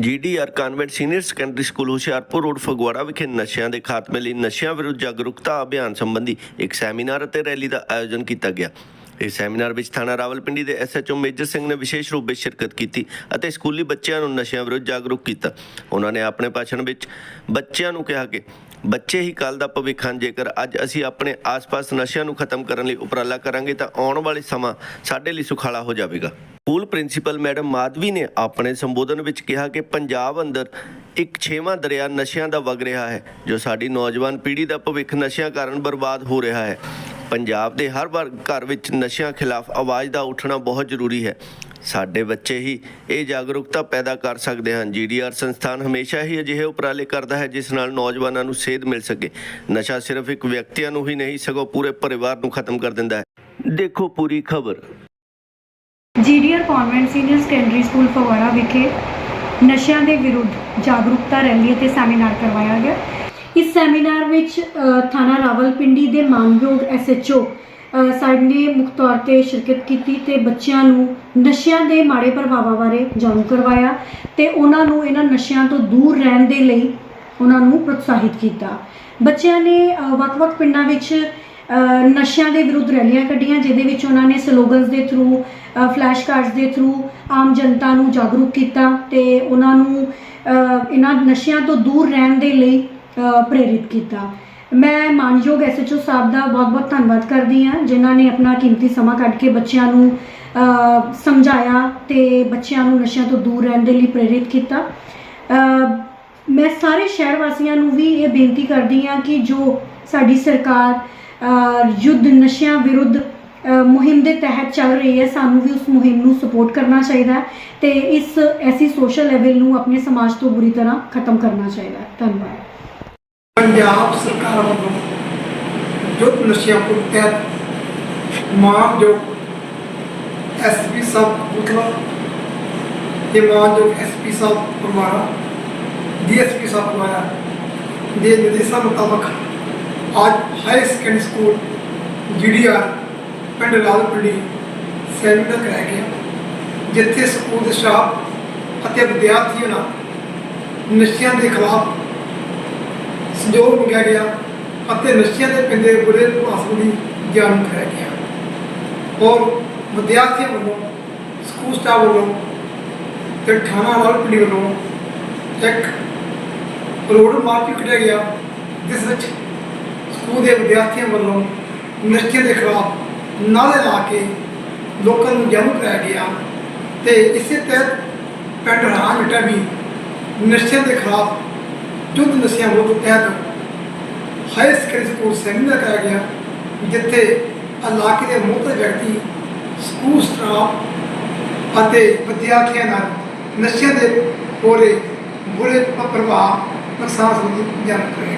G D R convent senior secondary school Hoshiarpur road Phagwara ਵਿਖੇ ਨਸ਼ਿਆਂ ਦੇ ਖਾਤਮੇ ਲਈ ਨਸ਼ਿਆਂ ਵਿਰੁੱਧ ਜਾਗਰੂਕਤਾ ਅਭਿਆਨ ਸੰਬੰਧੀ ਇੱਕ ਸੈਮੀਨਾਰ ਅਤੇ ਰੈਲੀ ਦਾ ਆਯੋਜਨ ਕੀਤਾ ਗਿਆ। ਇਸ ਸੈਮੀਨਾਰ ਵਿੱਚ ਥਾਣਾ ਰਾਵਲਪਿੰਡੀ ਦੇ ਐਸਐਚਓ ਮੇਜਰ ਸਿੰਘ ਨੇ ਵਿਸ਼ੇਸ਼ ਰੂਪ ਵਿੱਚ ਸ਼ਿਰਕਤ ਕੀਤੀ ਅਤੇ ਸਕੂਲੀ ਬੱਚਿਆਂ ਨੂੰ ਨਸ਼ਿਆਂ ਵਿਰੁੱਧ ਜਾਗਰੂਕ ਕੀਤਾ। ਉਹਨਾਂ ਨੇ ਆਪਣੇ ਭਾਸ਼ਣ ਵਿੱਚ ਬੱਚਿਆਂ ਨੂੰ ਕਿਹਾ ਕਿ ਬੱਚੇ ਹੀ ਕੱਲ ਦਾ ਭਵਿੱਖ ਹਨ। ਜੇਕਰ ਅੱਜ ਅਸੀਂ ਆਪਣੇ ਆਸ-ਪਾਸ ਨਸ਼ਿਆਂ ਨੂੰ ਖਤਮ ਕਰਨ ਲਈ ਉਪਰਾਲਾ ਕਰਾਂਗੇ, ਤਾਂ ਆਉਣ ਵਾਲੇ ਸਮਾਂ ਸਾਡੇ ਲਈ ਸੁਖਾਲਾ ਹੋ ਜਾਵੇਗਾ। ਸਕੂਲ ਪ੍ਰਿੰਸੀਪਲ ਮੈਡਮ ਮਾਧਵੀ ਨੇ ਆਪਣੇ ਸੰਬੋਧਨ ਵਿੱਚ ਕਿਹਾ ਕਿ ਪੰਜਾਬ ਅੰਦਰ ਇੱਕ ਛੇਵਾਂ ਦਰਿਆ ਨਸ਼ਿਆਂ ਦਾ ਵਗ ਰਿਹਾ ਹੈ, ਜੋ ਸਾਡੀ ਨੌਜਵਾਨ ਪੀੜ੍ਹੀ ਦਾ ਭਵਿੱਖ ਨਸ਼ਿਆਂ ਕਾਰਨ ਬਰਬਾਦ ਹੋ ਰਿਹਾ ਹੈ। ਪੰਜਾਬ ਦੇ ਹਰ ਵਰਗ ਘਰ ਵਿੱਚ ਨਸ਼ਿਆਂ ਖਿਲਾਫ ਆਵਾਜ਼ ਦਾ ਉੱਠਣਾ ਬਹੁਤ ਜ਼ਰੂਰੀ ਹੈ। ਸਾਡੇ ਬੱਚੇ ਹੀ ਇਹ ਜਾਗਰੂਕਤਾ ਪੈਦਾ ਕਰ ਸਕਦੇ ਹਨ। ਜੀਡੀਆਰ ਸੰਸਥਾਨ ਹਮੇਸ਼ਾ ਹੀ ਅਜਿਹੇ ਉਪਰਾਲੇ ਕਰਦਾ ਹੈ, ਜਿਸ ਨਾਲ ਨੌਜਵਾਨਾਂ ਨੂੰ ਸੇਧ ਮਿਲ ਸਕੇ। ਨਸ਼ਾ ਸਿਰਫ ਇੱਕ ਵਿਅਕਤੀਆਂ ਨੂੰ ਹੀ ਨਹੀਂ, ਸਗੋਂ ਪੂਰੇ ਪਰਿਵਾਰ ਨੂੰ ਖਤਮ ਕਰ ਦਿੰਦਾ ਹੈ। ਦੇਖੋ ਪੂਰੀ ਖਬਰ। G D R convent senior secondary school Phagwara ਵਿਖੇ ਨਸ਼ਿਆਂ ਦੇ ਵਿਰੁੱਧ ਜਾਗਰੂਕਤਾ ਰੈਲੀ ਅਤੇ ਸੈਮੀਨਾਰ ਕਰਵਾਇਆ ਗਿਆ। ਇਸ ਸੈਮੀਨਾਰ ਵਿੱਚ ਅ, ਥਾਣਾ ਰਾਵਲਪਿੰਡੀ ਦੇ ਮਾਨਯੋਗ ਐਸਐਚਓ ਸਾਡੇ ਨੇ ਮੁੱਖ ਤੌਰ ਤੇ ਸ਼ਿਰਕਤ ਕੀਤੀ ਤੇ ਬੱਚਿਆਂ ਨੂੰ ਨਸ਼ਿਆਂ ਦੇ ਮਾੜੇ ਪ੍ਰਭਾਵਾਂ ਬਾਰੇ ਜਾਣੂ ਕਰਵਾਇਆ ਤੇ ਉਹਨਾਂ ਨੂੰ ਇਹਨਾਂ ਨਸ਼ਿਆਂ ਤੋਂ ਦੂਰ ਰਹਿਣ ਦੇ ਲਈ ਉਹਨਾਂ ਨੂੰ ਪ੍ਰੋਤਸਾਹਿਤ ਕੀਤਾ। ਬੱਚਿਆਂ ਨੇ ਵੱਖ-ਵੱਖ ਪਿੰਡਾਂ ਵਿੱਚ ਨਸ਼ਿਆਂ ਦੇ ਵਿਰੁੱਧ ਰੈਲੀਆਂ ਕੱਢੀਆਂ ਜਿਹਦੇ ਵਿੱਚ ਉਹਨਾਂ ਨੇ ਸਲੋਗਨਸ ਦੇ ਥਰੂ ਫਲੈਸ਼ ਕਾਰਡਸ ਦੇ ਥਰੂ ਆਮ ਜਨਤਾ ਨੂੰ ਜਾਗਰੂਕ ਕੀਤਾ ਤੇ ਉਹਨਾਂ ਨੂੰ ਇਹਨਾਂ ਨਸ਼ਿਆਂ ਤੋਂ ਦੂਰ ਰਹਿਣ ਦੇ ਲਈ ਪ੍ਰੇਰਿਤ ਕੀਤਾ। ਮੈਂ ਮਾਨਯੋਗ ਐਸਐਚਓ ਸਾਹਿਬ ਦਾ ਬਹੁਤ-ਬਹੁਤ ਧੰਨਵਾਦ ਕਰਦੀ ਹਾਂ, ਜਿਨ੍ਹਾਂ ਨੇ ਆਪਣਾ ਕੀਮਤੀ ਸਮਾਂ ਕੱਢ ਕੇ ਬੱਚਿਆਂ ਨੂੰ ਸਮਝਾਇਆ ਤੇ ਬੱਚਿਆਂ ਨੂੰ ਨਸ਼ਿਆਂ ਤੋਂ ਦੂਰ ਰਹਿਣ ਦੇ ਲਈ ਪ੍ਰੇਰਿਤ ਕੀਤਾ। ਮੈਂ ਸਾਰੇ ਸ਼ਹਿਰ ਵਾਸੀਆਂ ਨੂੰ ਵੀ ਇਹ ਬੇਨਤੀ ਕਰਦੀ ਹਾਂ ਕਿ ਜੋ ਸਾਡੀ ਸਰਕਾਰ ਯੁੱਧ ਨਸ਼ਿਆਂ ਵਿਰੁੱਧ ਮੁਹਿੰਮ ਦੇ ਤਹਿਤ ਚੱਲ ਰਹੀ ਹੈ, ਸਾਨੂੰ ਵੀ ਉਸ ਮੁਹਿੰਮ ਨੂੰ ਸਪੋਰਟ ਕਰਨਾ ਚਾਹੀਦਾ ਹੈ ਤੇ ਇਸ ਐਸੀ ਸੋਸ਼ਲ ਲੈਵਲ ਨੂੰ ਆਪਣੇ ਸਮਾਜ ਤੋਂ ਬੁਰੀ ਤਰ੍ਹਾਂ ਖਤਮ ਕਰਨਾ ਚਾਹੀਦਾ ਹੈ। ਧੰਨਵਾਦ। ਪੰਜਾਬ ਸਰਕਾਰ ਵੱਲੋਂ ਯੁੱਧ ਨਸ਼ਿਆਂ ਵਿਰੁੱਧ ਤਹਿਤ ਮਾਨਯੋਗ ਐਸਪੀ ਸਾਹਿਬ ਕਪੂਰਥਲਾ ਤੇ ਮਾਨਯੋਗ ਐਸਪੀ ਸਾਹਿਬ ਪਰਮਾਰਾ ਡੀਐਸਪੀ ਸਾਹਿਬ ਪਰਮਾਰਾ ਦੇ ਨਿਰਦੇਸ਼ਾਂ ਮੁਤਾਬਕ ਅੱਜ ਹਾਈ ਸੈਕੰਡਰੀ ਸਕੂਲ ਜੀਡੀਆਰ ਪਿੰਡ ਲਾਲਪੁਰੀ ਸੈਮੀਨਾਰ ਕਰਾਇਆ ਗਿਆ, ਜਿੱਥੇ ਸਕੂਲ ਦੇ ਸਟਾਫ ਅਤੇ ਵਿਦਿਆਰਥੀਆਂ ਨਾਲ ਨਸ਼ਿਆਂ ਦੇ ਖਿਲਾਫ ਸੰਯੋਗ ਮੰਗਿਆ ਗਿਆ ਅਤੇ ਨਸ਼ਿਆਂ ਦੇ ਪਿੰਦੇ ਬੁਰੇ ਪ੍ਰਭਾਵ ਦੀ ਜਾਣ ਕਰਾਇਆ ਗਿਆ। ਔਰ ਵਿਦਿਆਰਥੀਆਂ ਵੱਲੋਂ ਸਕੂਲ ਸਟਾਫ ਵੱਲੋਂ ਤੇ ਥਾਣਾ ਵਾਲ ਵੱਲੋਂ ਇੱਕ ਰੋਡ ਮਾਰਚ ਕੱਢਿਆ ਗਿਆ, ਜਿਸ ਵਿੱਚ ਸਕੂਲ ਦੇ ਵਿਦਿਆਰਥੀਆਂ ਵੱਲੋਂ ਨਸ਼ਿਆਂ ਦੇ ਖਿਲਾਫ ਨਾਅਰੇ ਲਾ ਕੇ ਲੋਕਾਂ ਨੂੰ ਜਾਣੂ ਕਰਾਇਆ ਗਿਆ ਤੇ ਇਸੇ ਤਹਿਤ ਪਿੰਡ ਰਾਜ ਮਿੱਟਾ ਵੀ ਨਸ਼ਿਆਂ ਦੇ ਖਿਲਾਫ ਯੁੱਧ ਨਸ਼ਿਆਂ ਵਿਰੁੱਧ ਤਹਿਤ ਹਾਇਰ ਸੈਕੰਡਰੀ ਸਕੂਲ ਸੈਮੀਨਾਰ ਕਰਾਇਆ ਗਿਆ, ਜਿੱਥੇ ਇਲਾਕੇ ਦੇ ਮੁੱਖ ਵਿਅਕਤੀ ਸਕੂਲ ਸਟਾਫ ਅਤੇ ਵਿਦਿਆਰਥੀਆਂ ਨਾਲ ਨਸ਼ਿਆਂ ਦੇ ਪੂਰੇ ਬੁਰੇ ਪ੍ਰਭਾਵ ਨੁਕਸਾਨ ਸੰਬੰਧੀ ਜਾਣਕਾਰੀ